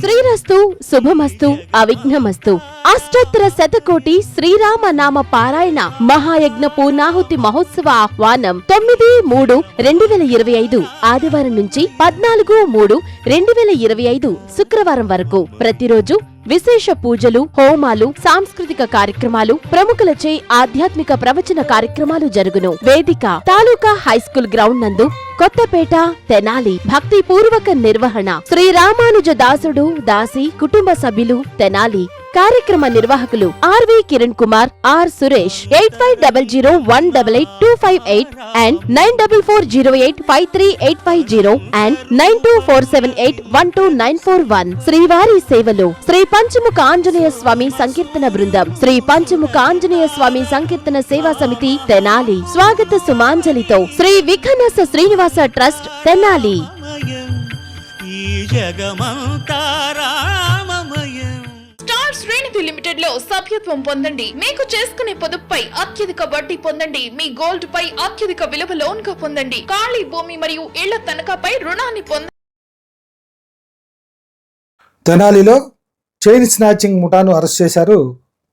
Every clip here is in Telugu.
శ్రీరస్తు శుభమస్తు అవిఘ్నమస్తు. అష్టోత్తర శతకోటి శ్రీరామ నామ పారాయణ మహాయజ్ఞ పూర్ణాహుతి మహోత్సవ ఆహ్వానం తొమ్మిది మూడు రెండు వేల ఇరవై ఐదు ఆదివారం నుంచి పద్నాలుగు మూడు రెండు వేల ఇరవై ఐదు శుక్రవారం వరకు. ప్రతిరోజు విశేష పూజలు హోమాలు సాంస్కృతిక కార్యక్రమాలు ప్రముఖులచే ఆధ్యాత్మిక ప్రవచన కార్యక్రమాలు జరుగును. వేదిక తాలూకా హైస్కూల్ గ్రౌండ్ నందు కొత్తపేట తెనాలి భక్తి పూర్వక నిర్వహణ. శ్రీ రామానుజ దాసుడు దాసి కుటుంబ సభ్యులు తెనాలి. కార్యక్రమ నిర్వాహకులు RV Kiran Kumar R Suresh. Eight five double zero one double eight two five eight and nine double four zero eight five three eight five zero and nine two four seven eight one two nine four one. శ్రీవారి సేవలు. శ్రీ పంచముఖ ఆంజనేయ స్వామి సంకీర్తన బృందం. శ్రీ పంచముఖ ఆంజనేయ స్వామి సంకీర్తన సేవా సమితి తెనాలి. స్వాగత సుమాంజలితో. శ్రీ విఘనస శ్రీనివాస ట్రస్ట్ తెనాలి. స్టార్ శ్రేణిధి లిమిటెడ్లో సభ్యత్వం పొందండి. మీకు చేసుకునే పొదుపుపై అత్యధిక వడ్డీ పొందండి. మీ గోల్డ్ పై అత్యధిక విలువ లోన్గా పొందండి. ఖాళీ భూమి మరియు ఇళ్ళ తనఖాపై రుణాన్ని పొందండి తెనాలిలో చైన్ స్నాచింగ్ ముఠాను అరెస్ట్ చేశారు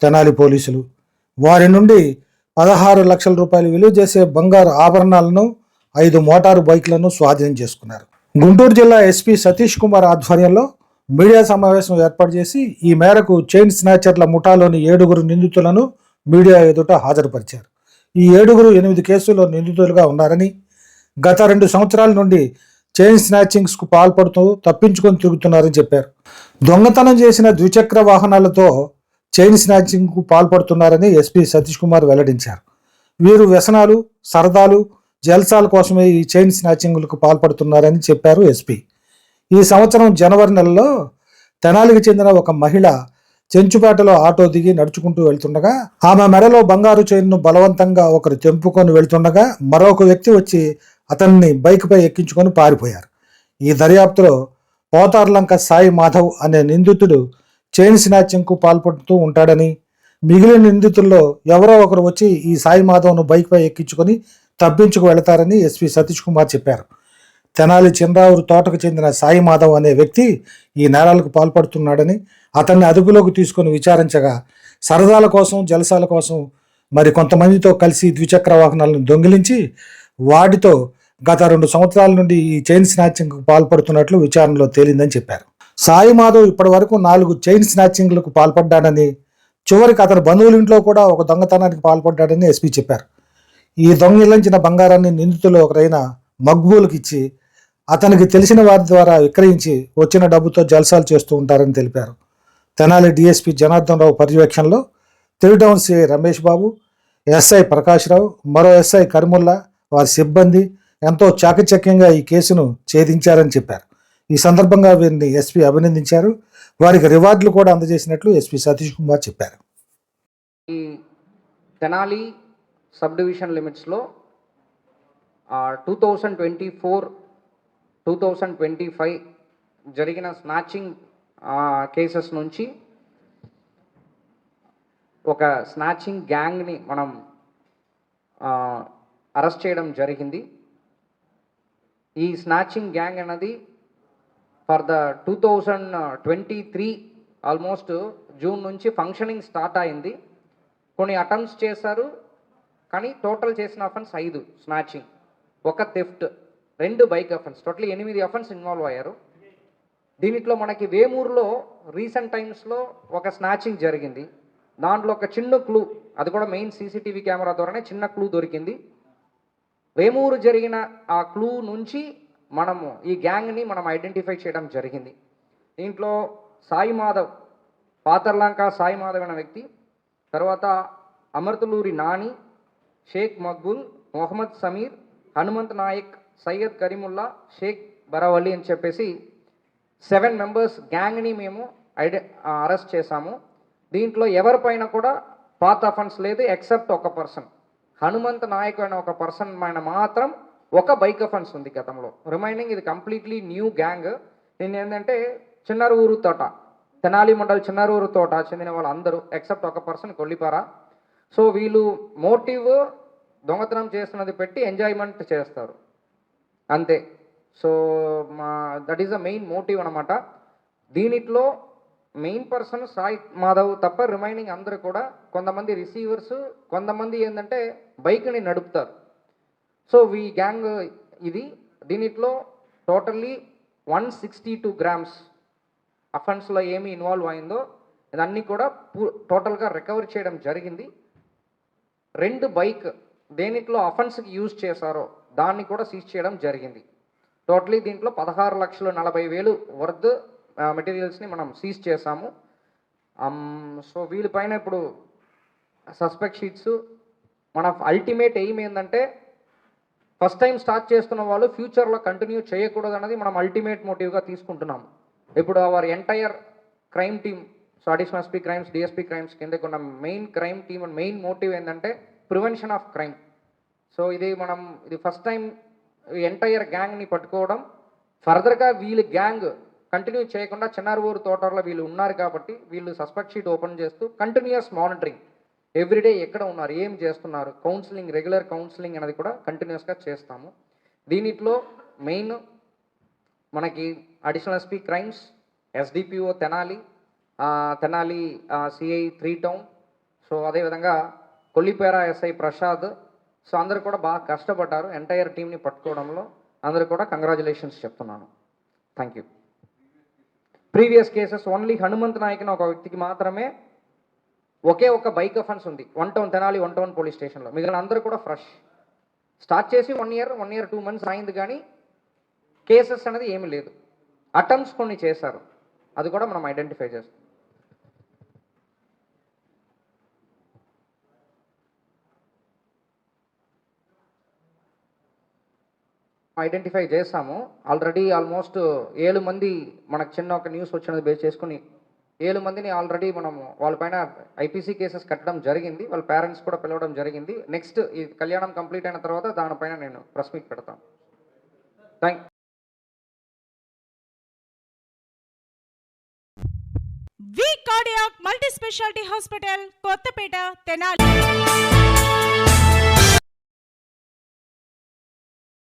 తెనాలి పోలీసులు. వారి నుండి పదహారు లక్షల రూపాయలు విలువ చేసే బంగారు ఆభరణాలను ఐదు మోటారు బైక్లను స్వాధీనం చేసుకున్నారు. గుంటూరు జిల్లా ఎస్పీ సతీష్ కుమార్ ఆధ్వర్యంలో మీడియా సమావేశం ఏర్పాటు చేసి ఈ మేరకు చైన్ స్నాచర్ల ముఠాలోని ఏడుగురు నిందితులను మీడియా ఎదుట హాజరుపరిచారు. ఈ ఏడుగురు ఎనిమిది కేసుల్లో నిందితులుగా ఉన్నారని గత రెండు సంవత్సరాల నుండి చైన్ స్నాచింగ్స్కు పాల్పడుతూ తప్పించుకొని తిరుగుతున్నారని చెప్పారు. దొంగతనం చేసిన ద్విచక్ర వాహనాలతో చైన్ స్నాచింగ్కు పాల్పడుతున్నారని ఎస్పీ సతీష్ కుమార్ వెల్లడించారు. వీరు వ్యసనాలు సరదాలు జల్సాల కోసమే ఈ చైన్ స్నాచింగ్లకు పాల్పడుతున్నారని చెప్పారు ఎస్పీ. ఈ సంవత్సరం జనవరి నెలలో తెనాలికి చెందిన ఒక మహిళ చెంచుపేటలో ఆటో దిగి నడుచుకుంటూ వెళ్తుండగా ఆమె మెడలో బంగారు చైన్ను బలవంతంగా ఒకరు తెంపుకొని వెళ్తుండగా మరొక వ్యక్తి వచ్చి అతన్ని బైక్పై ఎక్కించుకొని పారిపోయారు. ఈ దర్యాప్తులో పోతార్లంక సాయి మాధవ్ అనే నిందితుడు చైన్ స్నాచింగ్కు పాల్పడుతూ ఉంటాడని మిగిలిన నిందితుల్లో ఎవరో ఒకరు వచ్చి ఈ సాయి మాధవ్ను బైక్పై ఎక్కించుకొని తప్పించుకు వెళతారని ఎస్పీ సతీష్ కుమార్ చెప్పారు. తెనాలి చిన్రావురు తోటకు చెందిన సాయి మాధవ్ అనే వ్యక్తి ఈ నేరాలకు పాల్పడుతున్నాడని అతన్ని అదుపులోకి తీసుకొని విచారించగా సరదాల కోసం జలసాల కోసం మరి కొంతమందితో కలిసి ద్విచక్ర వాహనాలను దొంగిలించి వాటితో గత రెండు సంవత్సరాల నుండి ఈ చైన్ స్నాచింగ్కు పాల్పడుతున్నట్లు విచారణలో తేలిందని చెప్పారు. సాయి మాధవ్ ఇప్పటి వరకు నాలుగు చైన్ స్నాచింగ్లకు పాల్పడ్డాడని చివరికి అతని బంధువుల ఇంట్లో కూడా ఒక దొంగతనానికి పాల్పడ్డాడని ఎస్పీ చెప్పారు. ఈ దొంగిలించిన బంగారాన్ని నిందితులు ఒకరైన మగ్బూల్కి ఇచ్చి అతనికి తెలిసిన వారి ద్వారా విక్రయించి వచ్చిన డబ్బుతో జల్సాలు చేస్తూ ఉంటారని తెలిపారు. తెనాలి డిఎస్పీ జనార్దన్ రావు పర్యవేక్షణలో three town CI Ramesh Babu SI Prakash Rao మరో ఎస్ఐ కరిముల్లా వారి సిబ్బంది ఎంతో చాకచక్యంగా ఈ కేసును ఛేదించారని చెప్పారు. ఈ సందర్భంగా వీరిని ఎస్పీ అభినందించారు. వారికి రివార్డులు కూడా అందజేసినట్లు ఎస్పీ సతీష్ కుమార్ చెప్పారు. తెనాలి సబ్ డివిజన్ లిమిట్స్లో two thousand twenty four two thousand twenty five జరిగిన స్నాచింగ్ కేసెస్ నుంచి ఒక స్నాచింగ్ గ్యాంగ్ని మనం అరెస్ట్ చేయడం జరిగింది. ఈ స్నాచింగ్ గ్యాంగ్ అన్నది for the two thousand twenty three almost June నుంచి ఫంక్షనింగ్ స్టార్ట్ అయింది. కొన్ని అటెంప్ట్స్ చేశారు. కానీ టోటల్ చేసిన అఫెన్స్ ఐదు స్నాచింగ్ ఒక థెఫ్ట్ రెండు బైక్ అఫెన్స్ టోటల్ ఎనిమిది అఫెన్స్ ఇన్వాల్వ్ అయ్యారు. దీనిట్లో మనకి వేమూరులో రీసెంట్ టైమ్స్లో ఒక స్నాచింగ్ జరిగింది. దాంట్లో ఒక చిన్న క్లూ అది కూడా మెయిన్ సీసీటీవీ కెమెరా ద్వారానే చిన్న క్లూ దొరికింది. వేమూరు జరిగిన ఆ క్లూ నుంచి మనము ఈ గ్యాంగ్ని మనం ఐడెంటిఫై చేయడం జరిగింది. దీంట్లో సాయి మాధవ్ పాతర్లంక సాయి మాధవ్ అనే వ్యక్తి తర్వాత అమర్తులూరి నాని షేక్ మక్బుల్ మొహమ్మద్ సమీర్ హనుమంత్ నాయక్ సయ్యద్ కరీముల్లా షేక్ బరావలి అని చెప్పేసి సెవెన్ మెంబర్స్ గ్యాంగ్ని మేము ఐడె అరెస్ట్ చేశాము. దీంట్లో ఎవరిపైన కూడా పాత అఫెన్స్ లేదు ఎక్సెప్ట్ ఒక పర్సన్. హనుమంత్ నాయక్ అనే ఒక పర్సన్ పైన మాత్రం ఒక బైక్ అఫెన్స్ ఉంది గతంలో. రిమైనింగ్ ఇది కంప్లీట్లీ న్యూ గ్యాంగ్. నేను ఏంటంటే చిన్నరూరు తోట తెనాలి మండల్ చిన్నరూరు తోట చెందిన వాళ్ళందరూ ఎక్సెప్ట్ ఒక పర్సన్ కొల్లిపార సో వీళ్ళు మోటివ్ దొంగతనం చేస్తున్నది పెట్టి ఎంజాయ్మెంట్ చేస్తారు. అంతే. సో మా that is the main motive అనమాట దీనిట్లో మెయిన్ పర్సన్ సాయి మాధవ్ తప్ప రిమైనింగ్ అందరూ కూడా కొంతమంది రిసీవర్స్ కొంతమంది ఏంటంటే బైక్ని నడుపుతారు. సో ఈ గ్యాంగ్ ఇది. దీనిట్లో totally one sixty two grams అఫెన్స్లో ఏమి ఇన్వాల్వ్ అయిందో ఇదన్నీ కూడా పూ టోటల్గా రికవర్ చేయడం జరిగింది. రెండు బైక్ దేనిట్లో అఫెన్స్కి యూజ్ చేశారో దాన్ని కూడా సీజ్ చేయడం జరిగింది. టోటలీ దీంట్లో పదహారు లక్షలు నలభై వేలు వర్త్ మెటీరియల్స్ని మనం సీజ్ చేశాము. Um, సో వీళ్ళపైన ఇప్పుడు సస్పెక్ట్ షీట్స్ మన అల్టిమేట్ ఎయిమ్ ఏంటంటే ఫస్ట్ టైం స్టార్ట్ చేస్తున్న వాళ్ళు ఫ్యూచర్లో కంటిన్యూ చేయకూడదు అన్నది మనం అల్టిమేట్ మోటివ్గా తీసుకుంటున్నాము. ఇప్పుడు our entire crime team so additional SP crimes DSP crimes కిందకు ఉన్న main crime team and main motive ఏంటంటే ప్రివెన్షన్ ఆఫ్ క్రైమ్. సో ఇది మనం ఇది ఫస్ట్ టైం ఎంటైర్ గ్యాంగ్ని పట్టుకోవడం. ఫర్దర్గా వీళ్ళు గ్యాంగ్ కంటిన్యూ చేయకుండా చిన్నారూరు తోటలో వీళ్ళు ఉన్నారు కాబట్టి వీళ్ళు సస్పెక్ట్ షీట్ ఓపెన్ చేస్తూ కంటిన్యూస్ మానిటరింగ్. ఎవ్రీడే ఎక్కడ ఉన్నారు ఏం చేస్తున్నారు కౌన్సిలింగ్ రెగ్యులర్ కౌన్సిలింగ్ అనేది కూడా కంటిన్యూస్గా చేస్తాము. దీనిట్లో మెయిన్ మనకి additional SP crimes SDPO Tenali Tenali CI three town so అదేవిధంగా కొల్లిపేర ఎస్ఐ ప్రసాద్. సో అందరు కూడా బాగా కష్టపడ్డారు ఎంటైర్ టీంని పట్టుకోవడంలో. అందరూ కూడా కంగ్రాచులేషన్స్ చెప్తున్నాను. Thank you previous cases only Hanumanth Naik ఒక వ్యక్తికి మాత్రమే ఒకే ఒక బైక్ అఫెన్స్ ఉంది. One town Tenali one town police స్టేషన్లో. మిగిలిన అందరూ కూడా ఫ్రెష్. స్టార్ట్ చేసి one year one year two months అయింది కానీ కేసెస్ అనేది ఏమీ లేదు. అటెంప్ట్స్ కొన్ని చేశారు. అది కూడా మనం ఐడెంటిఫై చేస్తాం ఐడెంటిఫై చేస్తాము ఆల్రెడీ ఆల్మోస్ట్ ఏడు మంది మనకు చిన్న ఒక న్యూస్ వచ్చినది బేస్ చేసుకుని ఏడు మందిని ఆల్రెడీ మనము వాళ్ళపైన ఐపీసీ కేసెస్ కట్టడం జరిగింది. వాళ్ళ పేరెంట్స్ కూడా పిలవడం జరిగింది. నెక్స్ట్ ఈ కళ్యాణం కంప్లీట్ అయిన తర్వాత దానిపైన నేను ప్రెస్ మీట్ పెడతాను. Thank V cardiac multi speciality hospital Kothapeta Tenali.